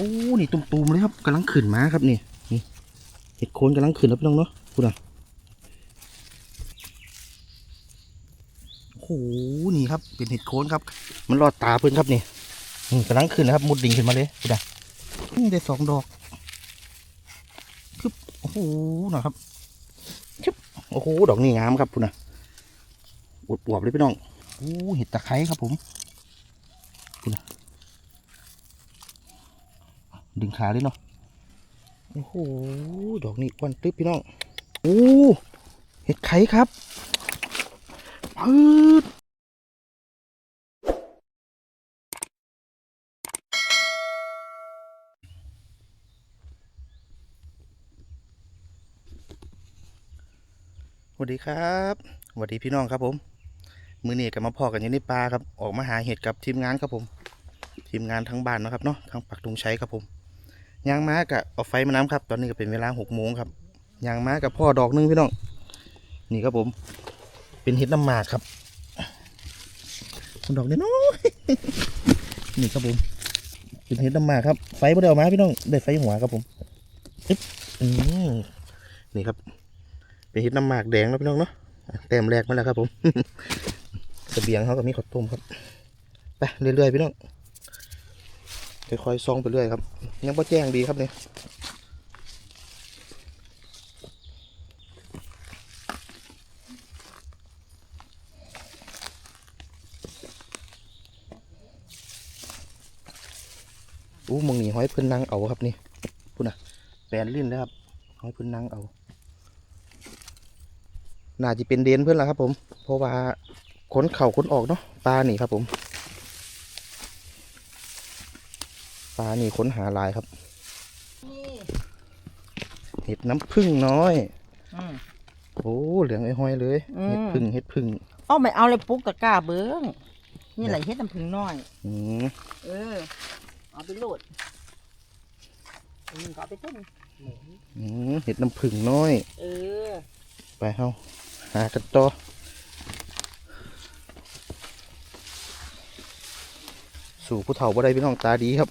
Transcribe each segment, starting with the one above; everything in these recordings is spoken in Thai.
อ้นี่ตุ่มๆเลยครับกำลังขึ้นมาครับนี่นี่เห็ดโคนกำลังขึ้นแล้วพี่น้องเนาะพูดอะโอ้โหนี่ครับเป็นเห็ดโคนครับ มันรอดตาเพื่อนครับนี่กำลังขึ้นนะครับมุดดิ่งขึ้นมาเลยพูดอะได้สองดอกคือโอ้โหน่อยครับชึบโอ้โหดอกนี่งามครับพูดอะอวบๆเลยพี่น้องโอ้เห็ดตะไคร้ครับผมคุณน่ะ ดึงขาเลยเนาะโอ้โหดอกนี้วันตึ๊บพี่น้องโอ้เห็ดไข่ครับพืดสวัสดีครับสวัสดีพี่น้องครับผม มือนี้กับมาพอกันอยู่ในป่าครับ ออกมาหาเห็ดกับทีมงานครับผม ทีมงานทั้งบ้านนะครับเนาะทั้งปักตุงใช้ครับผม ยางม้ากับเอาไฟมาน้ำครับ ตอนนี้ก็เป็นเวลาหกโมงครับยางม้ากับพ่อดอกหนึงพี่น้อง นี่ครับผม เป็นเห็ดน้ำหมากครับดอกน้อยนี่ครับผม เป็นเห็ดน้ำหมากครับ ไฟบ่ได้เอามาพี่น้องได้ไฟหัวครับผมอึ๊บอืมนี่ครับ เป็นเห็ดน้ำหมากแดงแล้วพี่น้องเนาะอะแต้มแรกมาแล้วครับผมเสบียงเขาก็มีข้าวต้มครับไปเรื่อยๆพี่น้อง ค่อยๆซองไปเรื่อยครับ ยังพ่แจ้งดีครับเนี่ยอู้มึงนี่ห้อยพิ่นนั่งเอาครับนี่พูดนะแปลนลิ้นแล้วครับห้อยพิ่นนั่งเอา น่าจะเป็นเดนเพื่อนละครับ ผม เพราะว่าขนเข่าขนออกเนาะปลาหนี่ครับผม ป ลานี่ค้นหาหลายครับเห็ดน้ำผึ้งน้อยอืมโอ้เหลืองไอ้ห้อยเลยอืมเห็ดผึ้งเห็ดผึ้งเอาไม่เอาเลยปลุกตะกร้าเบิ้งนี่แหละเฮ็ดน้ำผึ้งน้อยอืมเออเอาไปโหลดอืมก็เอาไปต้มอืมเห็ดน้ำผึ้งน้อย เออ ไปเฮาหากันต่อ สู่ผู้เฒ่าบ่ได้พี่น้องตาดีครับ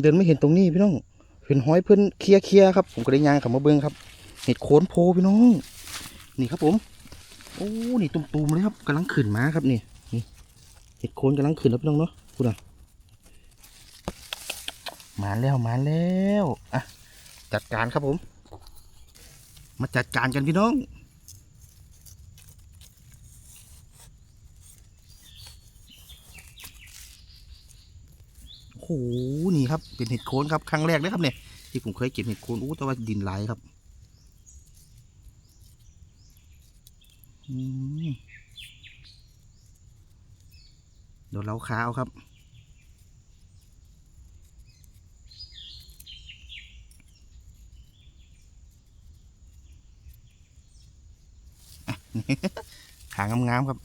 เดินไม่เห็นตรงนี้พี่น้องเห็นห้อยเพิ่อนเคลียร์เคลียร์ครับ ผมก็ได้ยางขับมาเบิ้งครับ เห็ดโคนโพพี่น้อง นี่ครับผมโอ้นี่ตุ่มๆเลยครับกำลังขึ้นมาครับนี่นี่เห็ดโคนกำลังขึ้นแล้วพี่น้องเนาะพูดอะมาแล้วมาแล้วอะจัดการครับผม มาจัดการกันพี่น้อง โอ้โหนี่ครับเป็นเห็ดโคนครับครั้งแรกเลยครับเนี่ยที่ผมเคยเก็บเห็ดโคนอู้แต่ว่าดินไหลครับอืมเดี๋ยวเราค้าเอาครับหางงามๆครับ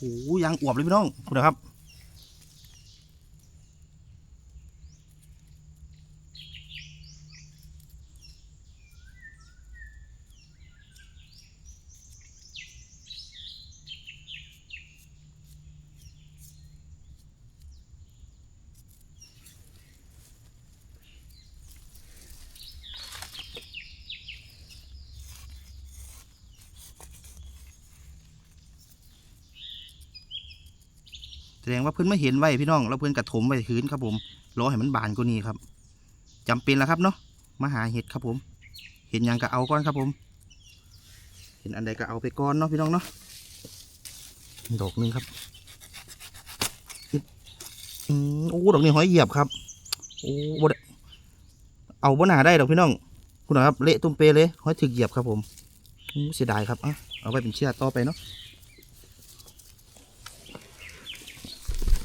หยางอวบเลยพี่น้องคุณนะครับ พื่อนไม่เห็นไว้พี่น้อง แล้วเพื่อนกระถมไว้คืนครับผมรอให้มันบานกว่านี้ครับจำเป็นแล้วครับเนาะมาหาเห็ดครับผม เห็นยังก็เอาก่อนครับผม เห็นอันใดก็เอาไปก่อนเนาะพี่น้องเนาะดอกหนึงครับอึ๊บอืมโอ้ดอกนี้หอยเหยียบครับโอ้บดเอาบ่หนาได้ดอกพี่น้อง คุณนะครับเละตุ้มเปเลยหอยถึกเหยียบครับผมอืมเสียดายครับอะเอาไว้เป็นเชือกต่อไปเนาะ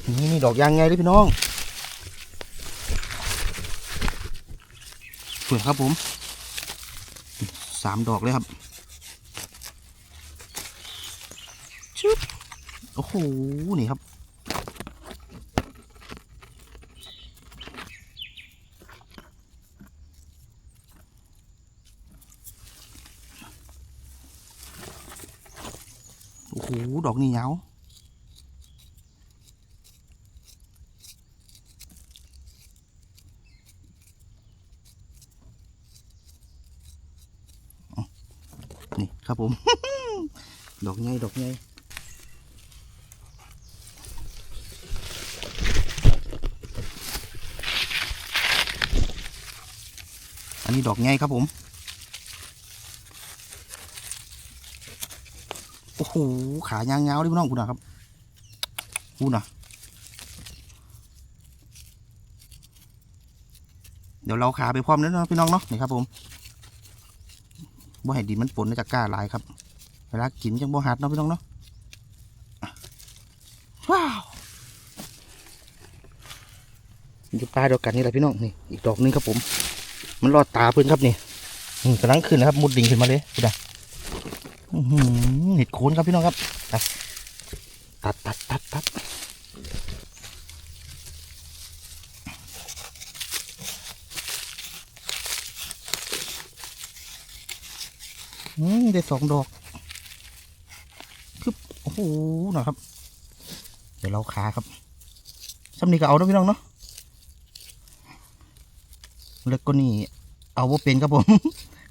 นี่นี่ดอกยางไงเลยพี่น้องเผื่อครับผมสามดอกเลยครับชุบโอ้โห นี่ครับ โอ้โห ดอกนี่เหยา ครับผม ดอกไงดอกไงอันนี้ดอกไงครับผม โอ้โห ขายางเงาดิพี่น้องคุณนะครับคุณนะเดี๋ยวเราขาไปพร้อมแล้วเนาะพี่น้องเนาะนี่ครับผม บ่ให้ดินมันปนนะจากกล้าหลายครับ เวลากินจังบ่หัดเนาะพี่น้องเนาะว้าวอยู่ปลาเดียวกันนี่แหละพี่น้องนี่อีกดอกหนึงครับผม มันรอดตาเพื่อนครับนี่กำลังขึ้นนะครับมุดดิ่งขึ้นมาเลยคุณนะอื้อหือเห็ดโคนครับพี่น้องครับตัดตัดตัดตัด อืมได้สองดอกคือโอ้โหหนะครับ เดี๋ยวเราขาครับซ้ำนี้ก็เอาแล้วพี่น้องเนาะแล้วก็นี่เอาว่าเป็นครับผม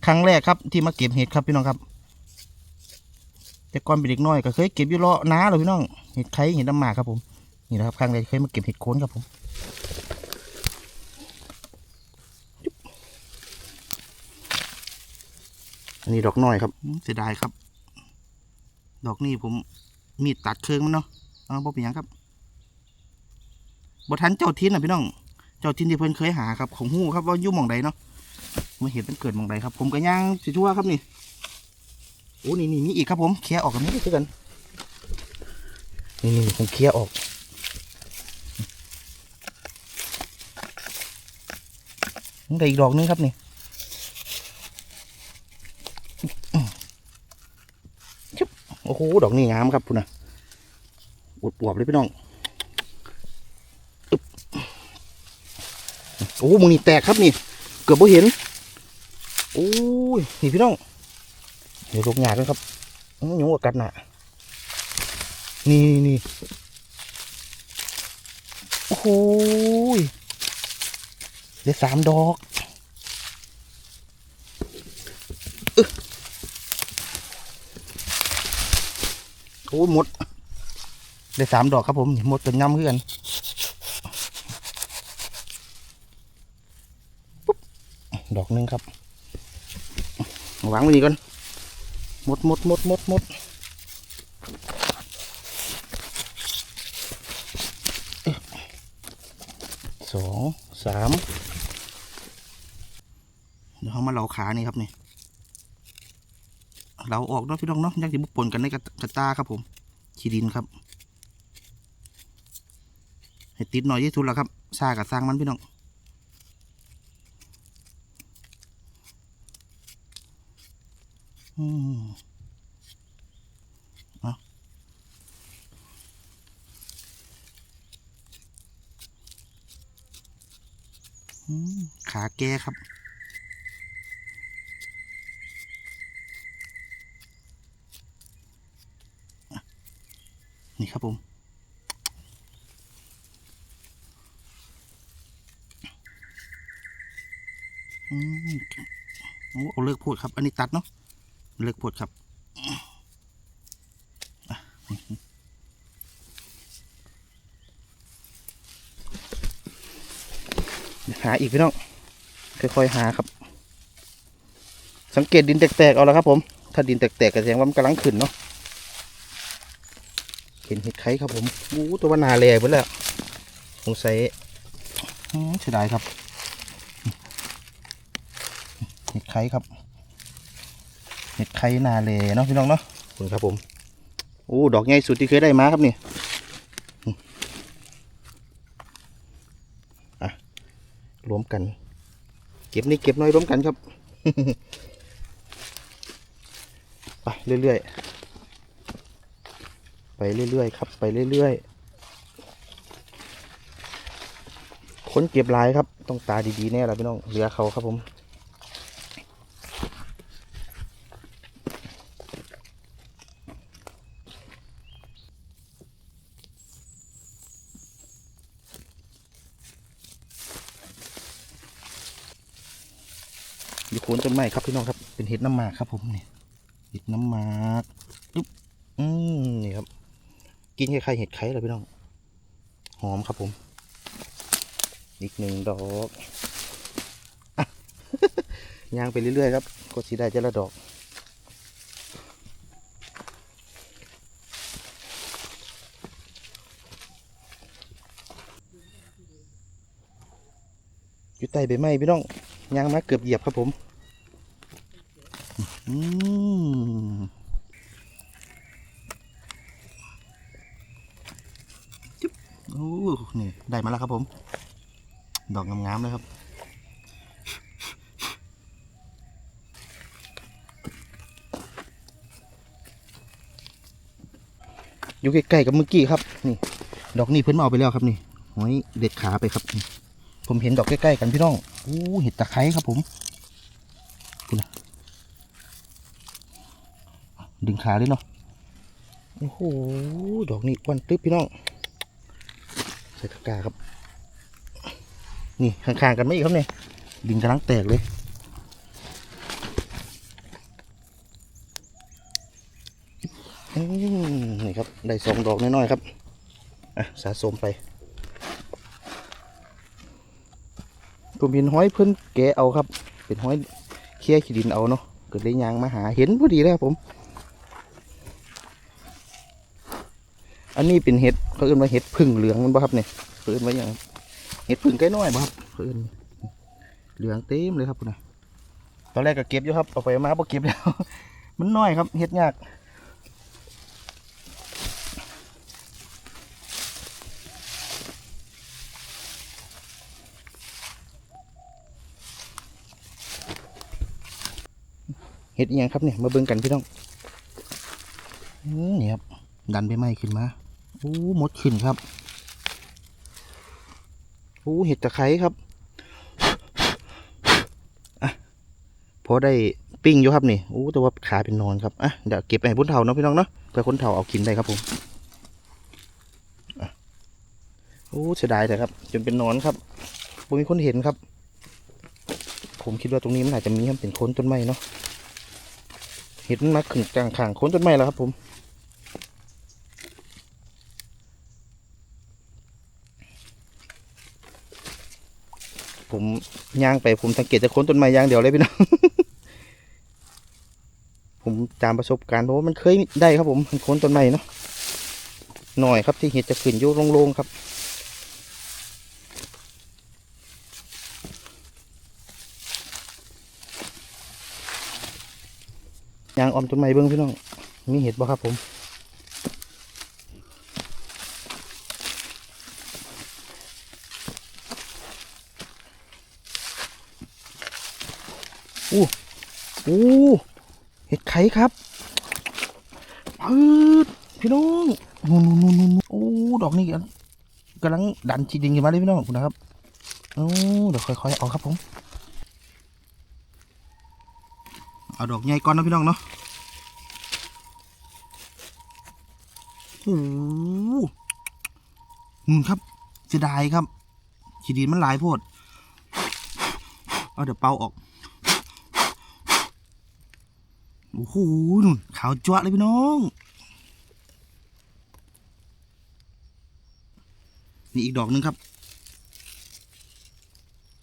ครั้งแรกครับที่มาเก็บเห็ดครับพี่น้องครับ แต่ก่อนเป็นเด็กน้อยก็เคยเก็บอยู่เลาะน้าเลยพี่น้องเห็ดไข่เห็ดน้ำหมากครับผมนี่นะครับครั้งแรกเคยมาเก็บเห็ดโคนครับผม อันนี้ดอกน้อยครับอืมเสียดายครับ ดอกนี้ผมมีดตัดเครื่องมันเนาะเอาบ่เป็นหยังครับบ่ทันเจ้าทินอะพี่น้อง เจ้าทินที่เพิ่นเคยหาครับของหู้ครับว่าอยู่หม่องใดเนาะมาเห็นมันเกิดหม่องใดครับ ผมก็ย่างสิทั่วครับนี่โอ้นี่นี่มีอีกครับผมเคลียร์ออกกันไม่ได้คือกันนี่นี่ผมเคลียร์ออกนี่ได้อีกดอกนึงครับนี่ชุบโอ้โหดอกนี่งามครับคุณนะอวดปวบเลยพี่น้องอึ๊บโอ้มึงนี่แตกครับนี่ เกือบไม่เห็นโอ้ยนี่พี่น้องเดี๋ยวลงหยาดกันครับอื้อหนูกัดหน่ะนี่นี่โอ้โหยได้สามดอกอึ๊ะโอ้ยหมด ได้สามดอกครับผมหมดเป็นย่ำเพื่อนปุ๊บดอกหนึงครับวางไว้นี่ก่อนหมดหมดหมดหมดหมดสองสามเดี๋ยวเขามาเหลาขานี่ครับนี่ เหลาออกเนาะพี่น้องเนาะยังจะบุกปนกันในกระตาครับผมขีดินครับให้ติดหน่อยที่ทุนแล้วครับซากับสร้างมันพี่น้องอืมเอาอืมขาแกครับ นี่ครับผมอือเอาเลิกพูดครับ อันนี้ตัดเนาะเลิกพูดครับหาอีกพี่น้องค่อยๆหาครับ สังเกตดินแตกๆเอาละครับผม ถ้าดินแตกๆก็แสดงว่ามันกำลังขึ้นเนาะ เห็นเห็ดไข่ครับผมอู้ตัวว่านาแลไปแล้วสงสัยอืมเสียดายครับ เห็ดไข่ครับ เห็ดไข่นาเลเนาะพี่น้องเนาะขอบคุณครับผมโอ้ดอกใหญ่สุดที่เคยได้มาครับนี่อืมอะรวมกัน เก็บนี่เก็บน้อยรวมกันครับ ไปเรื่อยๆ ไปเรื่อยๆครับ ไปเรื่อยๆค้นเก็บลายครับ ต้องตาดีๆแน่ละพี่น้องเรือเขาครับผมอยู่โคนต้นไม้ครับพี่น้องครับเป็นเห็ดน้ำหมากครับผมนี่เห็ดน้ำหมากปุ๊บอืมนี่ครับ กินคล้ายๆเห็ดไข่เลยพี่น้อง หอมครับผม อีกหนึ่งดอกอย่างไปเรื่อยๆครับก็สีได้เจละดอก อยู่ใต้ใบไม้พี่น้องย่างมาเกือบเหยียบครับผม อืมจึ๊บโอ้ นี่ได้มาแล้วครับผม ดอกงามๆเลยครับอยู่ใกล้ๆกับเมื่อกี้ครับ นี่ ดอกนี้เพิ่นมาเอาไปแล้วครับนี่หอยเด็ดขาไปครับ ผมเห็นดอกใกล้ๆกันพี่น้องอู้เห็ดตะไคร้ครับผมคุณดึงขาเลยเนาะโอ้โหดอกนี้วันตึ๊บพี่น้อง ส่ตะกร้าครับ นี่ข้างๆกันไม่อีกครับเนี่ยดินกำลังแตกเลยนี่ครับ ได้สองดอกน้อยๆครับ อะ สะสมไปผมเห็นห้อยเพิ่นแกะเอาครับ เป็นห้อยเคี่ยขี้ดินเอาเนาะเกิดได้ยางมาหาเห็นพอดีเลยครับผม นนี้เป็นเห็ดเขาเอื่นว่าเห็ดพึ่งเหลืองมันบ่ครับเนี่ยเขาเอื่นว่าอย่างเห็ดพึ่งไก่น้อยบ่ครับเขาเอื่นเหลืองเต็มเลยครับคุณนะตอนแรกก็เก็บอยู่ครับเอาไปมาพอเก็บแล้ว มันน้อยครับเห็ดยากเห็ดอหยังครับเนี่ยมาเบิ่งกันพี่น้องนี่ครับดันไปไหมขึ้นมา โอ้หมดขึ้นครับโอ้เห็ดตะไคร้ครับพอได้ปิ้งอยู่ครับนี่โอ้แต่ว่าขาเป็นนอนครับอะเดี๋ยวเก็บไปให้พ้นเถาเนาะพี่น้องเนาะเพื่อคนเถาเอากินได้ครับผมโอ้เสียดายแต่ครับ จนเป็นนอนครับผมมีคนเห็นครับ ผมคิดว่าตรงนี้มันอาจจะมีครับเป็นโคนต้นไม้เนาะเห็นมาขึ้นกลางขางโคนต้นไม้แล้วครับผม ผมย่างไปผมสังเกตจะโคนต้นไม้ย่างเดียวเลยพี่น้องผมตามประสบการณ์เพราะว่ามันเคยได้ครับผมมันโคนต้นไม้เนาะหน่อยครับที่เห็ดจะขึ้นโยโล่งๆครับยางออมต้นไม้เบิ้องพี่น้องมีเห็ดบ่ครับผม อู้อู้เห็ดไข่ครับพืดพี่น้องนู่นนู่นนู่นโอ้ดอกนี้กำลังกำลังดันจีดิงขึ้นมาเลยพี่น้องคุณนะครับโอ้เดี๋ยวค่อยๆเอาครับผมเอาดอกใหญ่ก่อนนะพี่น้องเนาะโอ้โหอืมครับเสียดายครับขีดินมันหลายโพดเอาเดี๋ยวเป่าออก โอ้โหนุ่นขาวจ้วเลยพี่น้อง นี่อีกดอกหนึงครับ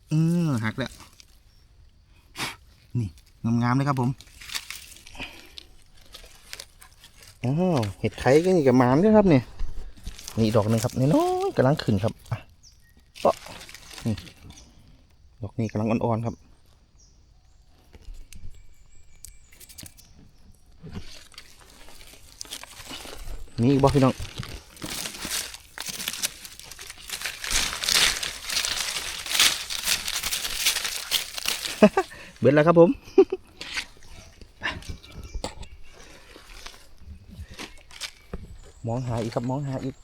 เออหักแล้ว นี่งามๆเลยครับผมอ้าวเห็ดไข่ก็นี่กับหมามด้วยครับเนี่ยนี่ดอกหนึ่งครับน้อยๆกำลังขึ้นครับอะเปาะนี่ดอกนี้กำลังอ่อนๆครับ นี่บอกพี่น้องเบิดแล้วครับผม มองหาอีกครับมองหาอีก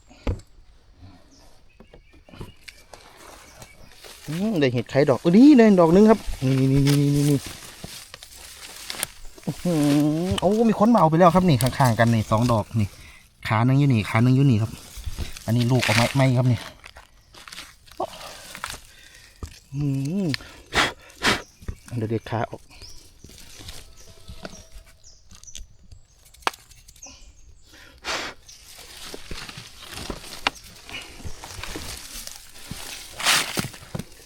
ได้เห็ดไข่ดอกออนี่เลยดอกหนึงครับ นี่นี่นี่นี่นี่โอ้มีคนมาเอาไปแล้วครับนี่ข้างๆกันนี่สองดอกนี่ ขาหนึ่งอยู่นี่ขาหนึ่งอยู่นี่ครับ อันนี้ลูกออกไม้ไม้ครับนี่อืมเดี๋ยวเด็ดขาออก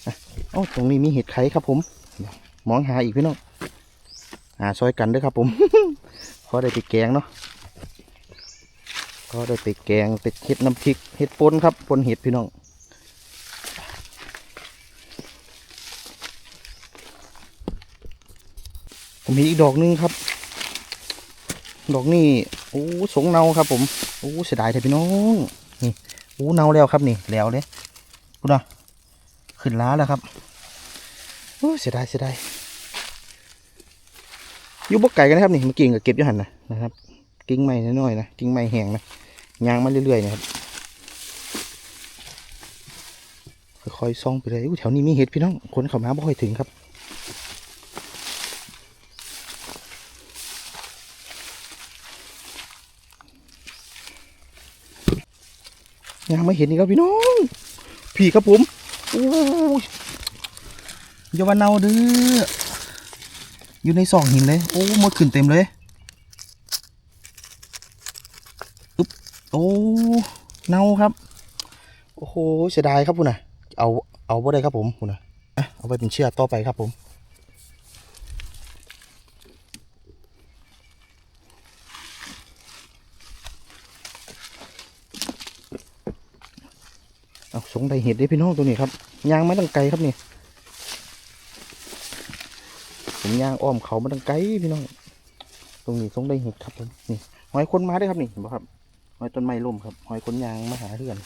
อะเอ้ตรงนี้มีเห็ดไข่ครับผม มองหาอีกพี่น้องหาซอยกันด้วยครับผม พอได้ไปแกงเนาะ พอได้ไปแกงไปเห็ดน้ำพริกเห็ดป่นครับป่นเห็ดพี่น้องผมมีอีกดอกหนึงครับ ดอกนี่โอ้สงเนาครับ ผมโอ้เสียดายแต่พี่น้องนี่โอ้เนาแล้วครับนี่แล้วเลยพูดนะขึ้นล้าแล้วครับโอ้เสียดายเสียดายอยู่บกไก่กันนะครับนี่เมื่อกี้ก็เก็บอยู่หันนะนะครับ กิ่งไม้น้อยๆนะกิ่งไม้แห้งนะยางมาเรื่อยๆนะครับค่อยๆซ่องไปเลยอู้แถวนี้มีเห็ดพี่น้องคนเข้ามาบ่ค่อยถึงครับยังไม่เห็นอีกครับพี่น้องผีครับผมโอ้ยอยาวันเนาเด้ออยู่ในซอกหินเลย โอ้หมดขึ้นเต็มเลยอึ๊บ โอ้เน่าครับ โอ้โหเสียดายครับคุณน่ะเอาเอาบ่ได้ครับผมคุณน่ะเอาไปเป็นเชือกต่อไปครับผมเอาสงได้เห็ดเด้พี่น้องตัวนี้ครับยางไมาตั้งไกลครับนี่ผมยางอ้อมเขามาตั้งไกลพี่น้อง ตรงนี้สงได้เห็ดครับผมนี่หอยคนมาได้ครับนี่เห็นบ่ครับ หอยต้นไม้ล่มครับหอยคนยางมาหาเพื่อน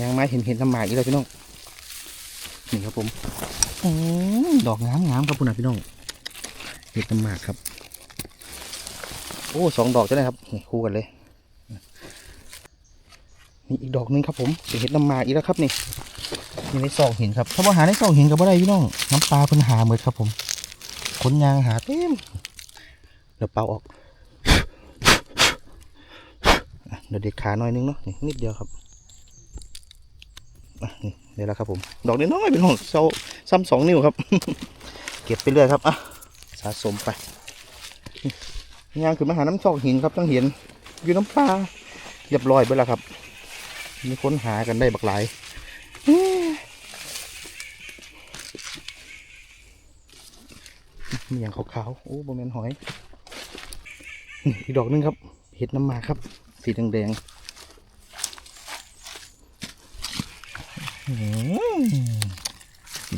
ยางไม้เห็นเห็นน้ำหมากอีกแล้วพี่น้องนี่ครับผมอืมดอกงามงามๆครับคุณน่ะพี่น้องเห็ดน้ำหมากครับ โอ้สองดอกจะได้ครับนี่คู่กันเลยนี่อีกดอกหนึงครับผมเป็นเห็ดน้ำหมากอีกแล้วครับนี่ นี่ในซอกหินครับ ถ้าว่าหาในซอกหินกับอะไรพี่น้อง น้ำปลาเพิ่นหาหมดครับผมขนยางหาเต็มเดี๋ยวเป่าออกเดี๋ยวเด็ดขาหน่อยนึงเนาะนิดเดียวครับนี่เดี๋ยวแล้วครับผม ดอกน้อยเป็นของเซาซ้ำสองนิ้วครับ เก็บไปเรื่อยครับอะสะสมไปยางคือมาหาน้ำซอกหินครับต้องเห็นอยู่น้ำปลาเรียบร้อยไปแล้วครับ มีค้นหากันได้บักหลายเอ๊ะ มีอย่างขาวๆโอ้บะเมนหอยนี่อีกดอกหนึงครับ เห็ดน้ำมาครับ สีแดงๆ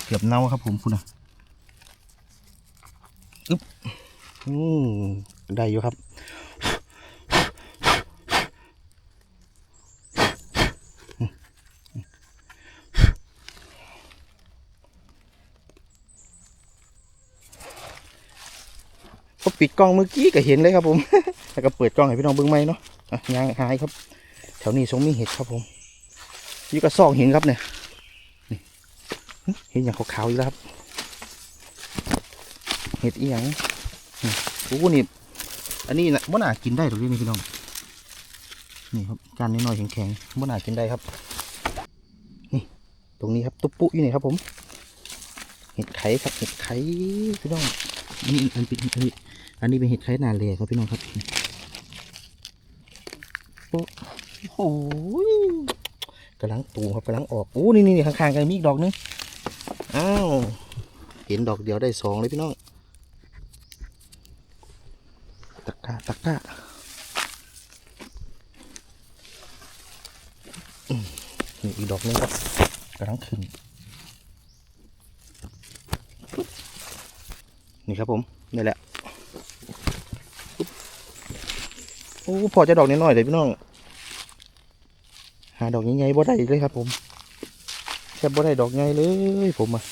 เกือบเน่าครับผมคุณนะอืมได้อยู่ครับ ปิดกล้องเมื่อกี้ก็เห็นเลยครับผม แล้วก็เปิดกล้องให้พี่น้องเบิ่งไหมเนาะยางหายครับ แถวนี้ทรงมีเห็ดครับผมอยู่กับซอกหินครับเนี่ยเห็นอย่างขาวๆอยู่แล้วครับ เห็ดอีหยังโอ้โหนี่อันนี้นะมันอาจกินได้หรอกนี่พี่น้อง นี่ครับจานน้อยๆแข็งๆมันอาจกินได้ครับ นี่ ตรงนี้ครับ ตุ๊บปุ๊อยู่นี่ครับผม เห็ดไข่ครับ เห็ดไข่พี่น้องนนี้อันป็นอันนี้ อันนี้เป็นเห็ดไข่นาเลครับพี่น้องครับโอ้โหกำลังตูมครับกำลังออกโอ้นี่นี่ข้างๆกันมีอีกดอกนึงอ้าวเห็นดอกเดียวได้สองเลยพี่น้องตะก้าตะก้าอืมนี่อีกดอกนึงครับกำลังขึ้นนี่ครับผมนี่แหละปุ๊บโอ้พอจะดอกนิดหน่อยเลยพี่น้อง หาดอกใหญ่ๆบ่ได้เลยครับ ผมแค่บ่ได้ดอกใหญ่เลยผมอะ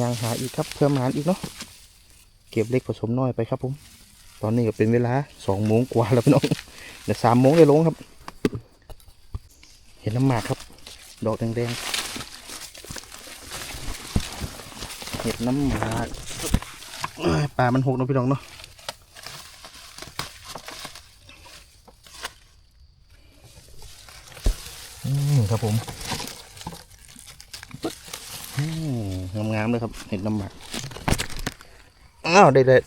ยางหาอีกครับเพื่อหมานอีกเนาะเก็บเล็กผสมน้อยไปครับผม ตอนนี้ก็เป็นเวลาสองโมงกว่าแล้วพี่น้องเดี๋ยวสามโมงได้ลงครับ เห็นน้ำหมากครับ ดอกแดงๆเห็ดน้ำหมากปลามันหกเนาะพี่น้องเนาะ ครับผมอืมงามๆเลยครับ เห็ดน้ำหมักอ้าวได้เลย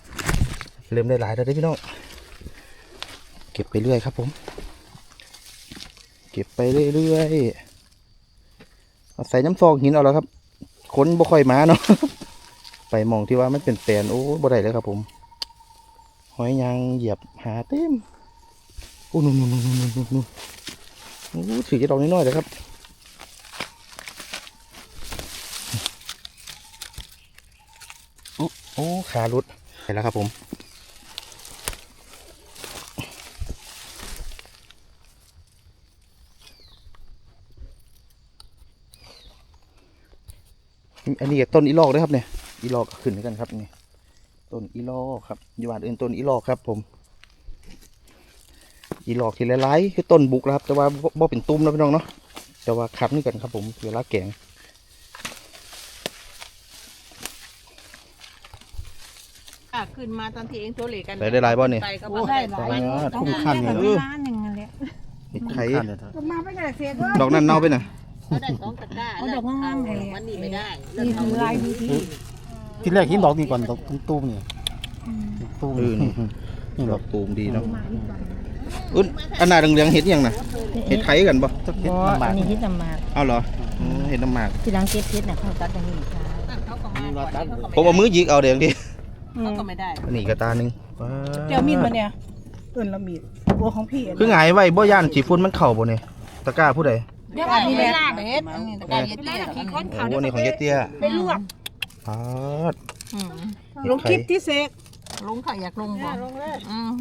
เริ่มได้หลายแล้วเด้พี่น้องเก็บไปเรื่อยครับผม เก็บไปเรื่อยๆเอาใส่น้ำซองหินเอาแล้วครับค้นบ่ค่อยมาเนาะไปมองที่ว่ามันเป็นแปลนโอ้บ่ได้เลยครับผม หอยยางเหยียบหาเต็มโอ้นู่นนู่นนู่นนู่นนู่นนู่น โอ้ถือจะดอกน้อยๆเลยครับโอ้โอ้ขาหลุดไปแล้วครับผมอันนี้ก็ต้นอีลอกด้วยครับเนี่ยอีลอกก็ขึ้นด้วยกันครับนี่ต้นอีลอกครับอยู่บ้านอื่นต้นอีลอกครับผม อีลอกที่หลายๆคือต้นบุกแล้วครับ แต่ว่าบ่บ่เป็นตุ้มนะพี่น้องเนาะแต่ว่าคัดนี่กันครับผมเวลาแกงอะขึ้นมาตอนที่เองตัวเล็กกันได้ได้หลายบ่เนี่ยไปก็โอ้บ่ได้ได้หลายไปอยู่อ่าต้องคุ้มค่าแค่เนี่ยแบบล้านหนึ่งนั่นแหละเห็ดไข่ก็มาไปกันเสียก็ดอกนั้นเน่าไปน่ะเขาได้สองตะกร้าเอาดอกงามๆเลยวันนี้ไม่ได้นี่คือลายดูที่ที่แรกเห็นดอกนี่ก่อนดอกตุ้มๆนี่ตุ้มเออนี่นี่ดดออกกตูมดีเนาะ อุ้นอันหนาเหลืองๆเห็ดหยังน่ะเห็ดไข่กันบ่เห็ดอ๋อลำบาอักนนี้ที่นำมาเอาเหรออืมเห็ดน้ำหมากที่หลังเก็บเพชรน่ะเขาตัดอย่างนี้ค่ะเขาก็มาก่อนเขาก็ผมเอามือหยิกเอาเดี๋ยวดิเขาก็ไม่ได้อันนี้กระตาหนึ่งว้าเจ้ามีดมาเนี่ยเอิ้นละมีดบัวของพี่ะคือไงายไว้บ่ย่านสีฝุ่นมันเข่าบ่เนี่ยตะกร้าผู้ใดเดี๋ยวอันนี้แหละเบ็ดอันนี้ตะกร้าเย็ดเตี้ยอันนี้โอ้อันนี้ของเยเตี้ยไปลวกปาดอืมเห็ดลงคลิปไข่ที่เซก ลุงเขาอยากลงบ่ลงเลยอืม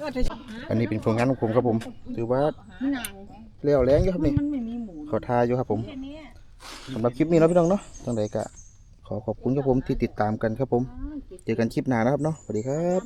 ก็จะอันนี้เป็นผลงานของผมครับผม ถือว่าเลี้ยวแรงอยู่ครับนี่มันไม่มีหมูขอทาอยู่ครับผมแค่เนี้ยสำหรับคลิปนี้เนาะพี่น้องเนาะตั้งใดก็ขอขอบคุณครับผมที่ติดตามกันครับผม เจอกันคลิปหน้านะครับเนาะสวัสดีครับ